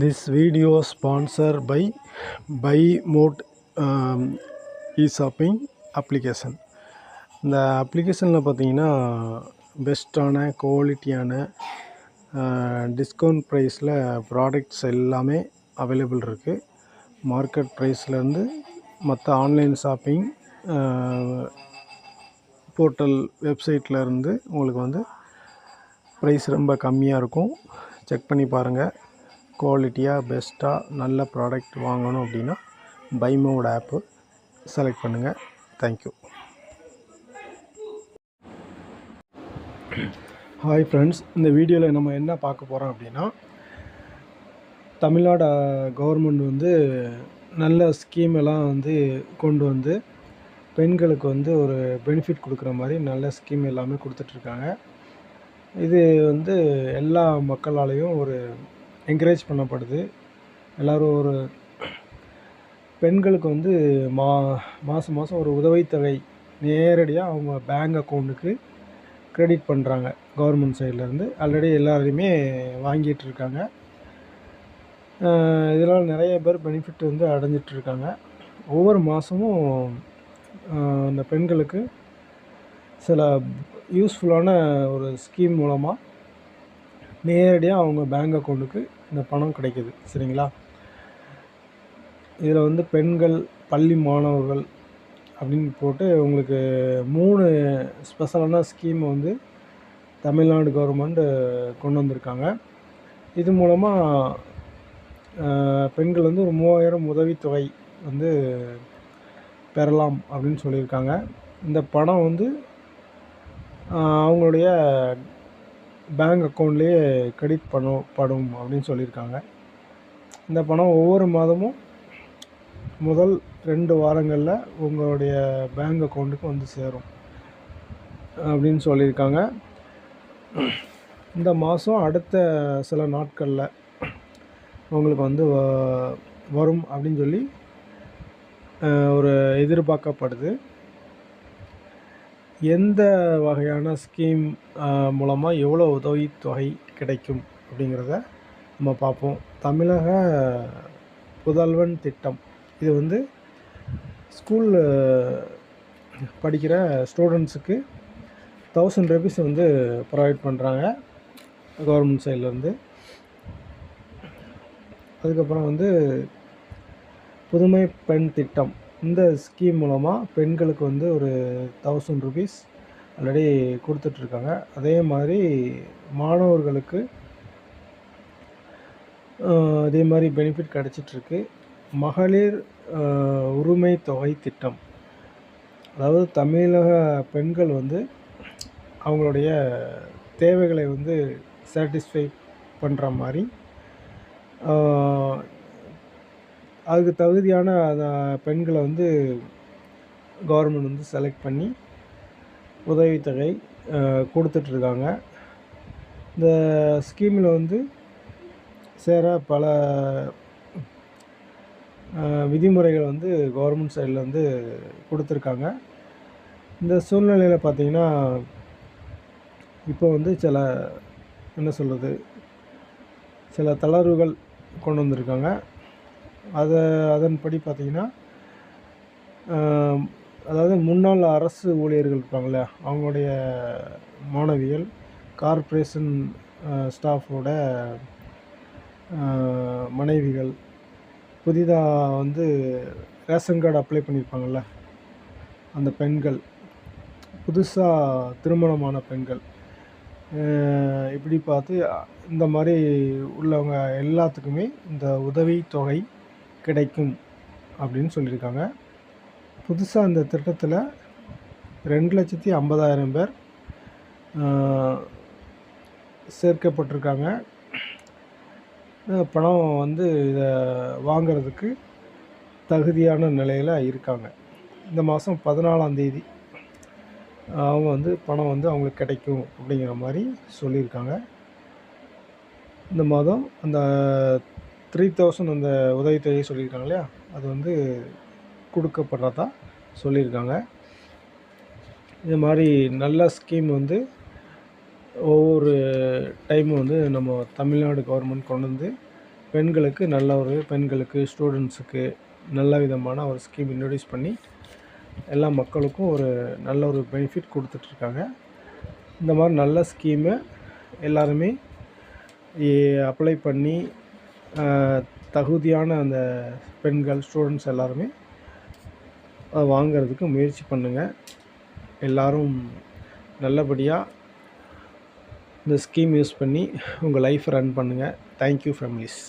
This video sponsor by by mode e shopping application இந்த அப்ளிகேஷனில் பார்த்தீங்கன்னா பெஸ்ட்டான குவாலிட்டியான டிஸ்கவுண்ட் ப்ரைஸில் ப்ராடக்ட்ஸ் எல்லாமே அவைலபிள் இருக்குது மார்க்கெட் ப்ரைஸ்லேருந்து மற்ற ஆன்லைன் ஷாப்பிங் போர்ட்டல் வெப்சைட்லேருந்து உங்களுக்கு வந்து ப்ரைஸ் ரொம்ப கம்மியாக இருக்கும். செக் பண்ணி பாருங்கள் குவாலிட்டியாக பெஸ்ட்டாக நல்ல ப்ராடக்ட் வாங்கணும் அப்படின்னா பைமோட ஆப்பு செலக்ட் பண்ணுங்கள் தேங்க்யூ ஹாய் ஃப்ரெண்ட்ஸ் இந்த வீடியோவில் நம்ம என்ன பார்க்க போகிறோம் அப்படின்னா தமிழ்நாடு கவர்மெண்ட் வந்து நல்ல ஸ்கீம் எல்லாம் வந்து கொண்டு வந்து பெண்களுக்கு வந்து ஒரு பெனிஃபிட் கொடுக்குற மாதிரி நல்ல ஸ்கீம் எல்லாமே கொடுத்துட்ருக்காங்க இது வந்து எல்லா மக்களாலேயும் ஒரு என்கரேஜ் பண்ணப்படுது. எல்லோரும் ஒரு பெண்களுக்கு வந்து மா மாதம் மாதம் ஒரு உதவித்தொகை நேரடியாக அவங்க பேங்க் அக்கௌண்ட்டுக்கு க்ரெடிட் பண்ணுறாங்க கவர்மெண்ட் சைட்லேருந்து ஆல்ரெடி எல்லோரையுமே வாங்கிட்டுருக்காங்க இதனால் நிறைய பேர் பெனிஃபிட் வந்து அடைஞ்சிட்ருக்காங்க ஒவ்வொரு மாதமும் அந்த பெண்களுக்கு சில யூஸ்ஃபுல்லான ஒரு ஸ்கீம் மூலமாக நேரடியாக அவங்க பேங்க் அக்கௌண்ட்டுக்கு இந்த பணம் கிடைக்குது சரிங்களா? இதில் வந்து பெண்கள் பள்ளி மாணவர்கள் அப்படின்னு போட்டு உங்களுக்கு மூணு ஸ்பெஷலான ஸ்கீம் வந்து தமிழ்நாடு கவர்மெண்ட் கொண்டு வந்திருக்காங்க. இது மூலமாக பெண்கள் வந்து ஒரு மூவாயிரம் உதவித்தொகை வந்து பெறலாம் அப்படின்னு சொல்லியிருக்காங்க. இந்த பணம் வந்து அவங்களுடைய பேங்க் அக்கௌண்ட்லேயே கிரெடிட் பண்ணப்படும் அப்படின்னு சொல்லியிருக்காங்க. இந்த பணம் ஒவ்வொரு மாதமும் முதல் ரெண்டு வாரங்களில் உங்களுடைய பேங்க் அக்கௌண்ட்டுக்கு வந்து சேரும் அப்படின்னு சொல்லியிருக்காங்க. இந்த மாதம் அடுத்த சில நாட்களில் உங்களுக்கு வந்து வரும் அப்படின்னு சொல்லி ஒரு எதிர்பார்க்கப்படுது. எந்த வகையான ஸ்கீம் மூலமாக எவ்வளோ உதவித்தொகை கிடைக்கும் அப்படிங்கிறத நம்ம பார்ப்போம். தமிழக புதல்வன் திட்டம். இது வந்து ஸ்கூலில் படிக்கிற ஸ்டூடெண்ட்ஸுக்கு தௌசண்ட் ருபீஸ் வந்து ப்ரொவைட் பண்ணுறாங்க கவர்மெண்ட் சைட்லேருந்து அதுக்கப்புறம் வந்து புதுமை பெண் திட்டம். இந்த ஸ்கீம் மூலமாக பெண்களுக்கு வந்து ஒரு தௌசண்ட் ருபீஸ் ஆல்ரெடி கொடுத்துட்ருக்காங்க. அதே மாதிரி மாணவர்களுக்கு அதே மாதிரி பெனிஃபிட் கிடச்சிட்ருக்கு. மகளிர் உரிமை தொகை திட்டம். அதாவது தமிழக பெண்கள் வந்து அவங்களுடைய தேவைகளை வந்து சாட்டிஸ்ஃபை பண்ணுற மாதிரி அதுக்கு தகுதியான பெண்களை வந்து கவர்மெண்ட் வந்து செலக்ட் பண்ணி உதவித்தொகை கொடுத்துட்ருக்காங்க. இந்த ஸ்கீமில் வந்து சேர பல விதிமுறைகள் வந்து கவர்மெண்ட் சைடில் வந்து கொடுத்துருக்காங்க. இந்த சூழ்நிலையில் பார்த்திங்கன்னா இப்போ வந்து சில என்ன சொல்கிறது சில தளர்வுகள் கொண்டு வந்திருக்காங்க. அதை அதன்படி பார்த்திங்கன்னா அதாவது முன்னாள் அரசு ஊழியர்கள் இருப்பாங்களே அவங்களுடைய மாணவிகள் கார்ப்பரேஷன் ஸ்டாஃபோட மனைவிகள் புதிதாக வந்து ரேஷன் கார்டு அப்ளை பண்ணியிருப்பாங்கள்ல அந்த பெண்கள் புதுசாக திருமணமான பெண்கள் இப்படி பார்த்து இந்த மாதிரி உள்ளவங்க எல்லாத்துக்குமே இந்த உதவி தொகை கிடைக்கும் அப்படின்னு சொல்லியிருக்காங்க. புதுசாக இந்த திட்டத்தில் ரெண்டு லட்சத்தி ஐம்பதாயிரம் பேர் சேர்க்கப்பட்டிருக்காங்க. பணம் வந்து இதை வாங்கிறதுக்கு தகுதியான நிலையில் இருக்காங்க. இந்த மாதம் பதினாலாந்தேதி அவங்க வந்து பணம் வந்து அவங்களுக்கு கிடைக்கும் அப்படிங்கிற மாதிரி சொல்லியிருக்காங்க. இந்த மாதம் அந்த த்ரீ தௌசண்ட் அந்த உதவித்தொகை சொல்லியிருக்காங்க இல்லையா? அது வந்து கொடுக்கப்படுறதா சொல்லியிருக்காங்க. இது மாதிரி நல்ல ஸ்கீம் வந்து ஒவ்வொரு டைமும் வந்து நம்ம தமிழ்நாடு கவர்மெண்ட் கொண்டு வந்து பெண்களுக்கு நல்ல ஒரு பெண்களுக்கு ஸ்டூடெண்ட்ஸுக்கு நல்ல விதமான ஒரு ஸ்கீம் இன்ட்ரடியூஸ் பண்ணி எல்லா மக்களுக்கும் ஒரு நல்ல ஒரு பெனிஃபிட் கொடுத்துட்ருக்காங்க. இந்த மாதிரி நல்ல ஸ்கீமை எல்லாருமே அப்ளை பண்ணி தகுதியான அந்த பெண்கள் ஸ்டூடெண்ட்ஸ் எல்லாருமே அதை வாங்குறதுக்கு முயற்சி பண்ணுங்கள் எல்லோரும் நல்லபடியாக இந்த ஸ்கீம் யூஸ் பண்ணி உங்கள் லைஃப் ரன் பண்ணுங்கள் தேங்க்யூ ஃபேமிலிஸ்